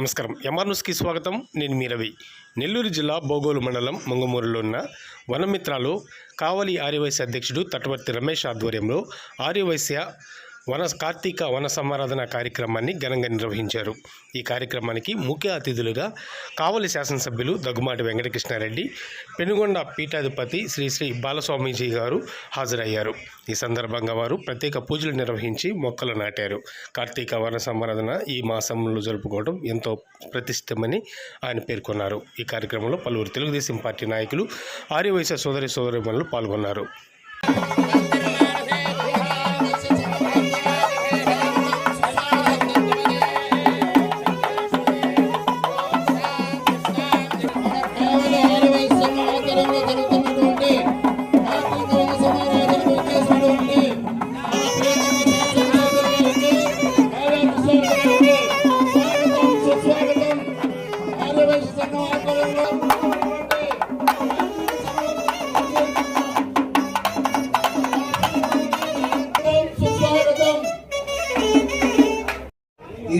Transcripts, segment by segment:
నమస్కారం. ఎంఆర్ న్యూస్కి స్వాగతం. నేను మీ రవి. నెల్లూరు జిల్లా బోగోలు మండలం మంగమూరులో ఉన్న వనమిత్రాలు కావలి ఆర్యవైశ్య అధ్యక్షుడు తటవర్తి రమేష్ ఆధ్వర్యంలో ఆర్యవైశ్య వన కార్తీక వన సమారాధన కార్యక్రమాన్ని ఘనంగా నిర్వహించారు. ఈ కార్యక్రమానికి ముఖ్య అతిథులుగా కావలి శాసనసభ్యులు దగ్గుమాటి వెంకటకృష్ణారెడ్డి పెనుగొండ పీఠాధిపతి శ్రీ శ్రీ బాలస్వామీజీ గారు హాజరయ్యారు. ఈ సందర్భంగా వారు ప్రత్యేక పూజలు నిర్వహించి మొక్కలు నాటారు. కార్తీక వన సమారాధన ఈ మాసంలో జరుపుకోవడం ఎంతో ప్రతిష్టమని ఆయన పేర్కొన్నారు. ఈ కార్యక్రమంలో పలువురు తెలుగుదేశం పార్టీ నాయకులు ఆర్యవైశ్య సోదరి సోదరిమణులు పాల్గొన్నారు.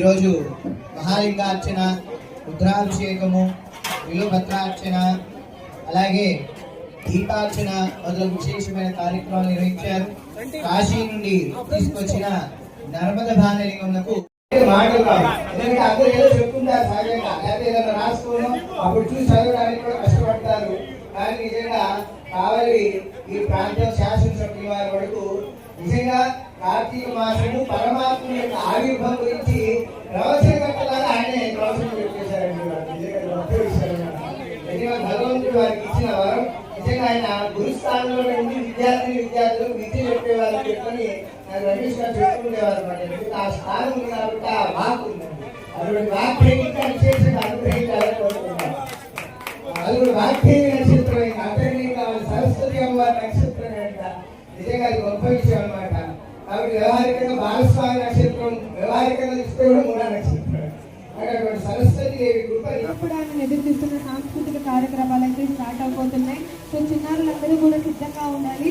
ఈరోజు మహాలింగార్చన రుద్రాభిషేకము విలుభద్రార్చన అలాగే దీపార్చన మొదలగు విశేషమైన కార్యక్రమాలు నిర్వహించారు. కాశీ నుండి తీసుకొచ్చిన నర్మద భానలింగమునకు మాటలు కాదు ఎందుకంటే అందరూ ఏదో చెప్పుకుంటారు సహజంగా లేకపోతే ఏదైనా రాసుకోవడం అప్పుడు చూసి చదవడానికి కూడా కష్టపడతారు. కానీ నిజంగా కావాలి ఈ ప్రాంతం శాసనసభ్యుల వారి వరకు నిజంగా కార్తీక మాసము పరమాత్మ యొక్క ఆవిర్భావం గురించి ప్రవచనకర్తలాగా ఆయనే ప్రవచనం పెట్టేశారండి గొప్ప విషయం భగవంతుడు వారికి ఇచ్చిన వరం. నిజంగా ఆయన గురుస్థానంలో ఉండి విద్యార్థి విద్యార్థులు విద్య చెప్పేవారు చెప్పని నాకు రమేష్ గారు చెప్పుకునేవారు అనమాట. ఎందుకంటే ఆ స్థానం ఉంది కాబట్టి ఆ వాక్ ఉందండి అటువంటి వాక్యం విశేషంగా అనుగ్రహించాలని కోరుకుంటున్నాను. అది వాక్యం నక్షత్రం ఇంకా అంతర్నీ కావాలి సరస్వతి అమ్మవారి నక్షత్రం అంట నిజంగా అది గొప్ప విషయం అన్నమాట కాబట్టి వ్యవహారికంగా భాగస్వామి నక్షత్రం వ్యవహారికంగా చూస్తే కూడా మూడా నక్షత్రం అటువంటి సరస్వతి దేవి కృప ఇప్పుడు ఆయన ఎదురుచూస్తున్న సాంస్కృతిక కార్యక్రమాలు అయితే స్టార్ట్ అవబోతున్నాయి. సో చిన్నారులందరూ కూడా సిద్ధంగా ఉండాలి.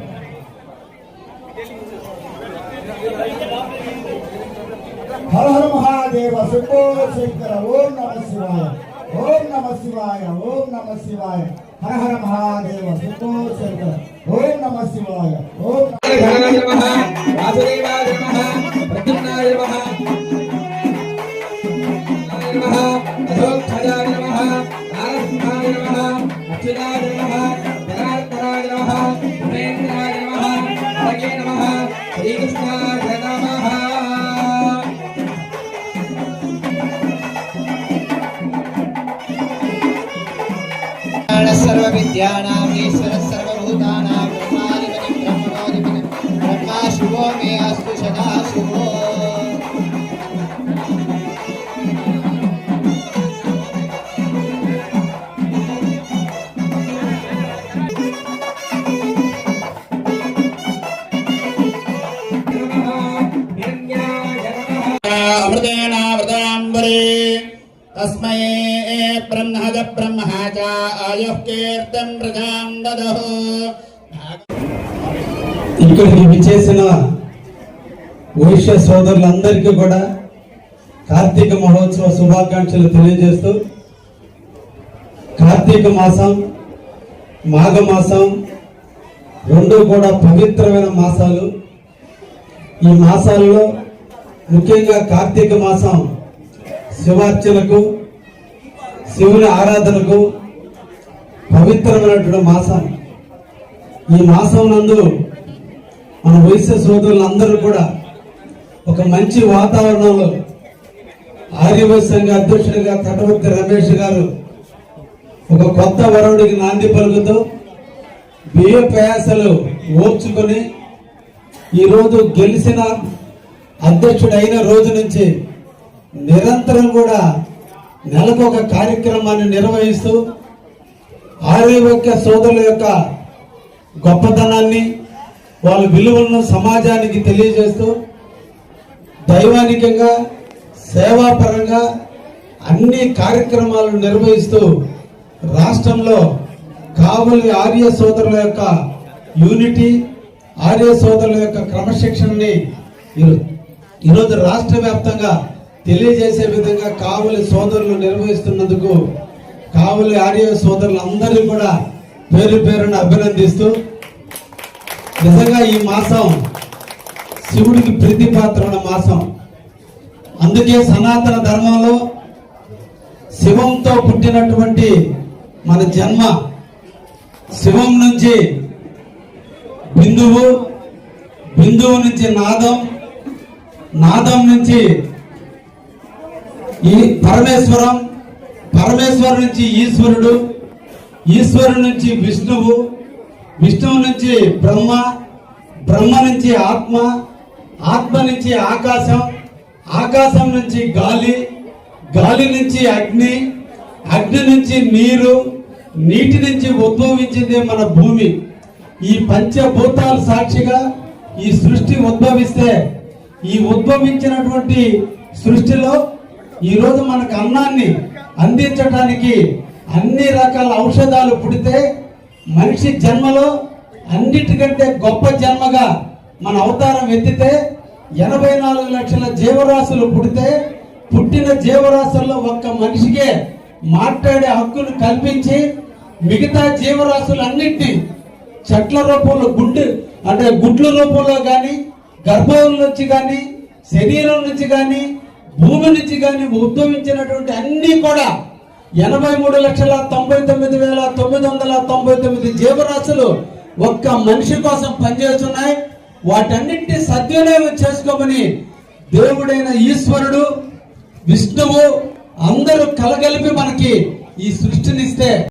హర హర మహాదేవ శంభో శంకర ఓం నమ శివాయ ఓం నమ శివాయ ఓం నమ శివాయ. హర హర మహాదేవ శంభో శంకర ఓం నమ శివాయ ఓం ధనరాజ నమః వాసుదేవాయ నమః. సర్వ విద్యానాం ఈశ్వర సర్వభూతానాం బ్రహ్మాధిపతి బ్రహ్మణోధిపతి బ్రహ్మా శివో మే అస్తు సదా శివో అమృతేనామృతాంబరే తస్మై బ్రహ్మజ బ్రహ్మ చ ఆయుః కీర్తం ప్రజాం దదః ఇక్కడికి విచ్చేసిన వైశ్య సోదరులందరికీ కూడా కార్తీక మహోత్సవ శుభాకాంక్షలు తెలియజేస్తూ కార్తీక మాసం మాఘ మాసం రెండు కూడా పవిత్రమైన మాసాలు. ఈ మాసాలలో ముఖ్యంగా కార్తీక మాసం శివార్చనకు శివుని ఆరాధనకు పవిత్రమైనటువంటి మాసం ఈ మాసం నందు మన వైశ్య సోదరులందరూ కూడా ఒక మంచి వాతావరణంలో ఆర్యవైశ్య అధ్యక్షుడిగా తటవర్తి రమేష్ గారు ఒక కొత్త వరుడికి నాంది పలుకుతూ బియ్య ప్రయాసలు ఓర్చుకొని ఈరోజు గెలిచిన అధ్యక్షుడైన అయిన రోజు నుంచి నిరంతరం కూడా నెలకు ఒక కార్యక్రమాన్ని నిర్వహిస్తూ ఆరోగ్య సోదరుల యొక్క గొప్పతనాన్ని వాళ్ళ విలువలను సమాజానికి తెలియజేస్తూ దైవానికంగా సేవాపరంగా అన్ని కార్యక్రమాలను నిర్వహిస్తూ రాష్ట్రంలో కావలి ఆర్య సోదరుల యొక్క యూనిటీ ఆర్య సోదరుల యొక్క క్రమశిక్షణని ఈరోజు రాష్ట్ర వ్యాప్తంగా తెలియజేసే విధంగా కావలి సోదరులు నిర్వహిస్తున్నందుకు కావలి ఆర్య సోదరులందరినీ కూడా పేరు పేరును అభినందిస్తూ నిజంగా ఈ మాసం శివుడికి ప్రీతిపాత్రమైన మాసం. అందుకే సనాతన ధర్మంలో శివంతో పుట్టినటువంటి మన జన్మ శివం నుంచి బిందువు బిందువు నుంచి నాదం నాదం నుంచి ఈ పరమేశ్వరం పరమేశ్వరం నుంచి ఈశ్వరుడు ఈశ్వరుడు నుంచి విష్ణువు విష్ణువు నుంచి బ్రహ్మ బ్రహ్మ నుంచి ఆత్మ ఆత్మ నుంచి ఆకాశం ఆకాశం నుంచి గాలి గాలి నుంచి అగ్ని అగ్ని నుంచి నీరు నీటి నుంచి ఉద్భవించింది మన భూమి. ఈ పంచభూతాల సాక్షిగా ఈ సృష్టి ఉద్భవిస్తే ఈ ఉద్భవించినటువంటి సృష్టిలో ఈరోజు మనకు అన్నాన్ని అందించడానికి అన్ని రకాల ఔషధాలు పుడితే మనిషి జన్మలో అన్నిటికంటే గొప్ప జన్మగా మన అవతారం ఎత్తితే ఎనభై నాలుగు లక్షల జీవరాశులు పుడితే పుట్టిన జీవరాశుల్లో ఒక్క మనిషికే మాట్లాడే హక్కును కల్పించి మిగతా జీవరాశులన్నింటినీ చెట్ల రూపంలో గుడ్డు అంటే గుడ్ల రూపంలో కానీ గర్భం నుంచి కానీ శరీరం నుంచి కానీ భూమి నుంచి కానీ ఉద్భవించినటువంటి అన్ని కూడా ఎనభై మూడు లక్షల తొంభై తొమ్మిది వేల తొమ్మిది వందల తొంభై తొమ్మిది జీవరాశులు ఒక్క మనిషి కోసం పనిచేస్తున్నాయి. వాటన్నింటినీ సద్వినియోగం చేసుకోమని దేవుడైన ఈశ్వరుడు విష్ణువు అందరూ కలగలిపి మనకి ఈ సృష్టినిస్తే